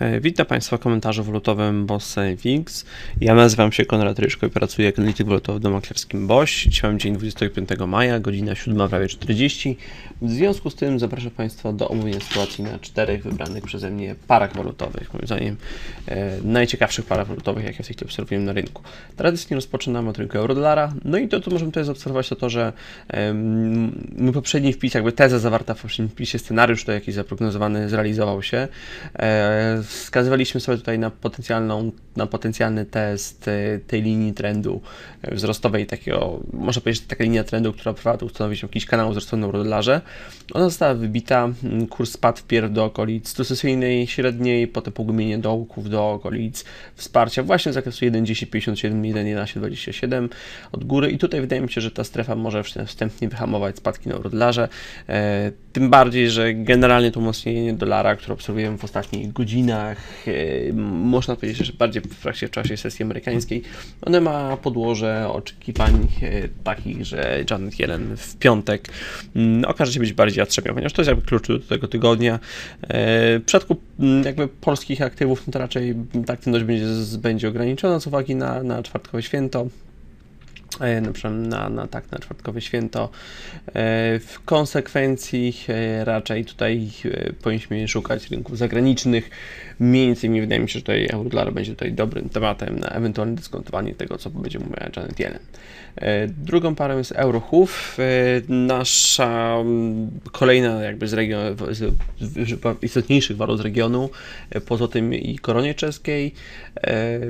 E, Witam Państwa w komentarzu walutowym Boss FX. Ja nazywam się Konrad Ryszko i pracuję jako analityk walutowy w domaklerskim BOŚ. Dzisiaj dzień 25 maja, godzina 7 prawie 40. W związku z tym zapraszam Państwa do omówienia sytuacji na czterech wybranych przeze mnie parach walutowych. Moim zdaniem e, najciekawszych parach walutowych, jakie w tej chwili obserwujemy na rynku. Tradycyjnie rozpoczynamy od rynku euro-dolara. No i to, co możemy tutaj zaobserwować, to to, że em, mój poprzedni wpis, jakby teza zawarta w poprzednim wpisie, scenariusz, to jakiś zaprognozowany, zrealizował się. E, wskazywaliśmy sobie tutaj na, potencjalną, na potencjalny test e, tej linii trendu e, wzrostowej, takiego, można powiedzieć, że taka linia trendu, która pozwala tu ustanowić jakiś kanał wzrostowy na eurodolarze. Ona została wybita, mm, kurs spadł wpierw do okolic stosunkowej średniej, potem pogłębienie dołków do okolic wsparcia właśnie z zakresu 1.1057, 1.1127 od góry i tutaj wydaje mi się, że ta strefa może wstępnie wyhamować spadki na eurodolarze, e, tym bardziej, że generalnie to umocnienie dolara, które obserwujemy w ostatnich godzinach, e, można powiedzieć, że bardziej w trakcie w czasie sesji amerykańskiej, one ma podłoże oczekiwań e, takich, że Janet Yellen w piątek mm, okaże się być bardziej jastrzębią, ponieważ to jest jakby klucz do tego tygodnia. E, W przypadku mm, jakby polskich aktywów, no to raczej ta aktywność będzie, będzie ograniczona z uwagi na, na czwartkowe święto na, przykład na, na, tak, na czwartkowe święto. E, W konsekwencji e, raczej tutaj e, powinniśmy szukać rynków zagranicznych. Między innymi wydaje mi się, że tutaj euro-dolar będzie tutaj dobrym tematem na ewentualne dyskontowanie tego, co będzie mówiła Janet Yellen. E, Drugą parą jest Eurohów. E, Nasza kolejna jakby z, region, z, z, z istotniejszych walut z regionu, e, poza tym i koronie czeskiej. E,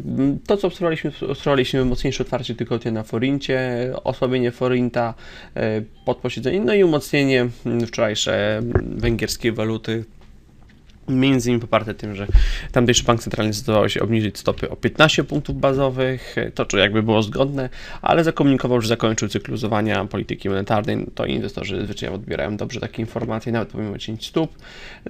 To, co obserwowaliśmy, obserwowaliśmy mocniejsze otwarcie tygodnia na forincie, osłabienie forinta e, pod posiedzeniem, no i umocnienie mm, wczorajsze mm, węgierskiej waluty Między innymi poparte tym, że tamtejszy bank centralny zdecydował się obniżyć stopy o 15 punktów bazowych, to czy jakby było zgodne, ale zakomunikował, że zakończył cykl luzowania polityki monetarnej, to inwestorzy zwyczajnie odbierają dobrze takie informacje, nawet pomimo cięć stóp.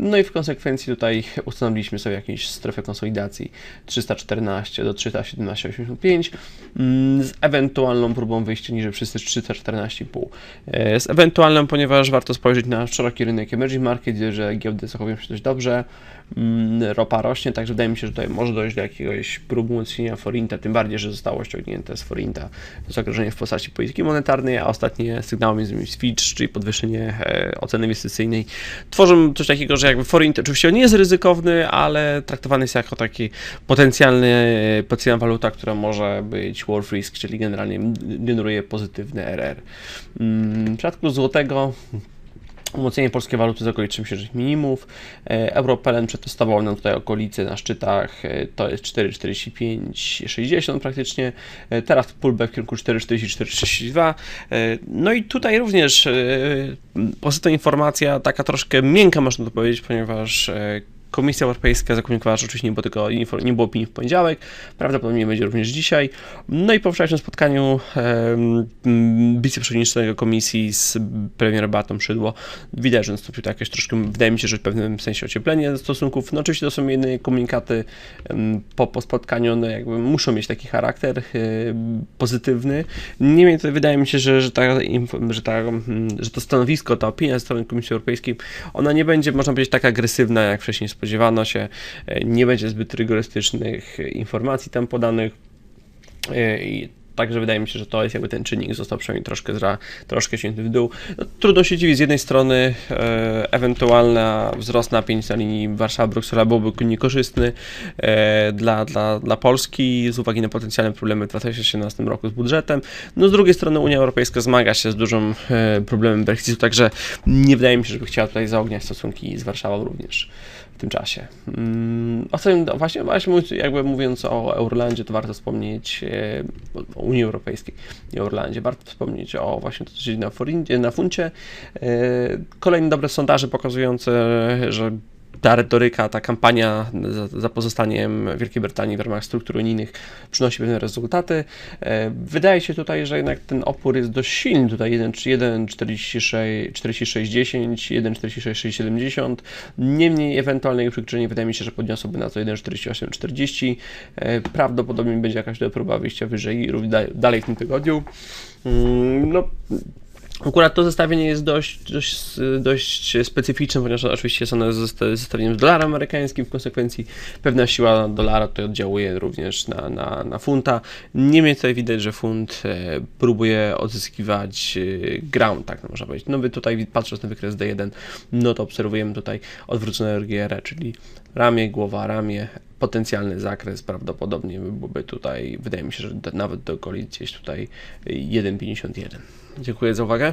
No i w konsekwencji tutaj ustanowiliśmy sobie jakąś strefę konsolidacji 314 do 317,85 mm, z ewentualną próbą wyjścia niżej przez 314,5. E, Z ewentualną, ponieważ warto spojrzeć na szeroki rynek emerging market, że giełdy zachowują się dość dobrze, ropa rośnie, także wydaje mi się, że tutaj może dojść do jakiegoś próbu umocnienia forinta, tym bardziej, że zostało ściągnięte z forinta zagrożenie w postaci polityki monetarnej, a ostatnie sygnały między innymi z czyli podwyższenie e, oceny inwestycyjnej, tworzą coś takiego, że jakby forint oczywiście nie jest ryzykowny, ale traktowany jest jako taki potencjalny, e, potencjalna waluta, która może być wolf risk, czyli generalnie generuje pozytywny RR. Mm, W przypadku złotego Umocnienie polskiej waluty zakoliczy miesięcznych minimów. E, Europelen przetestował nam tutaj okolice na szczytach, e, to jest 4,45,60 praktycznie. E, Teraz pullback w kierunku 4,44,32. E, No i tutaj również pozytywna informacja, taka troszkę miękka można to powiedzieć, ponieważ Komisja Europejska zakomunikowała, że oczywiście nie było, info, nie było opinii w poniedziałek, prawdopodobnie będzie również dzisiaj. No i po wczorajszym spotkaniu um, wiceprzewodniczącego komisji z premierem Batą Szydło widać, że nastąpiło to jakieś troszkę, wydaje mi się, że w pewnym sensie ocieplenie stosunków. No oczywiście to są jedynie komunikaty po, po spotkaniu, one jakby muszą mieć taki charakter e, pozytywny. Niemniej to wydaje mi się, że, że, ta, że, ta, mm, że to stanowisko, ta opinia ze strony Komisji Europejskiej, ona nie będzie, można powiedzieć, tak agresywna, jak wcześniej spodziewano się. E, Nie będzie zbyt rygorystycznych e, informacji tam podanych. E, I Także wydaje mi się, że to jest jakby ten czynnik, został przynajmniej troszkę, zra, troszkę cięty w dół. No, trudno się dziwić, z jednej strony e, ewentualna wzrost napięć na linii Warszawa-Bruksela byłby niekorzystny e, dla, dla, dla Polski z uwagi na potencjalne problemy w 2017 roku z budżetem. No z drugiej strony Unia Europejska zmaga się z dużym e, problemem Brexitu, także nie wydaje mi się, żeby chciała tutaj zaogniać stosunki z Warszawą również w tym czasie. Mm, Ostatnio, właśnie, właśnie mówiąc- jakby mówiąc o Eurolandzie, to warto wspomnieć e, o Unii Europejskiej, o Eurolandzie, warto wspomnieć o właśnie to, co się dzieje na, na funcie. E, Kolejne dobre sondaże pokazujące, że ta retoryka, ta kampania za, za pozostaniem Wielkiej Brytanii w ramach struktur unijnych przynosi pewne rezultaty. E, Wydaje się tutaj, że jednak ten opór jest dość silny. Tutaj 1,4610, 1,46670. Niemniej ewentualne ich przekroczenie wydaje mi się, że podniosłoby na to 1,4840. E, Prawdopodobnie będzie jakaś próba wyjścia wyżej i dalej w tym tygodniu. Mm, No, Akurat to zestawienie jest dość, dość, dość specyficzne, ponieważ oczywiście jest ono zesta- zestawieniem z dolarem amerykańskim, w konsekwencji pewna siła dolara tutaj oddziałuje również na, na, na funta. Niemniej tutaj widać, że funt e, próbuje odzyskiwać e, ground, tak można powiedzieć. No wy tutaj patrząc na wykres D1, no to obserwujemy tutaj odwrócone RGR, czyli ramię, głowa, ramię, potencjalny zakres prawdopodobnie byłby tutaj, wydaje mi się, że nawet do okolic gdzieś tutaj 1,51. Dziękuję za uwagę.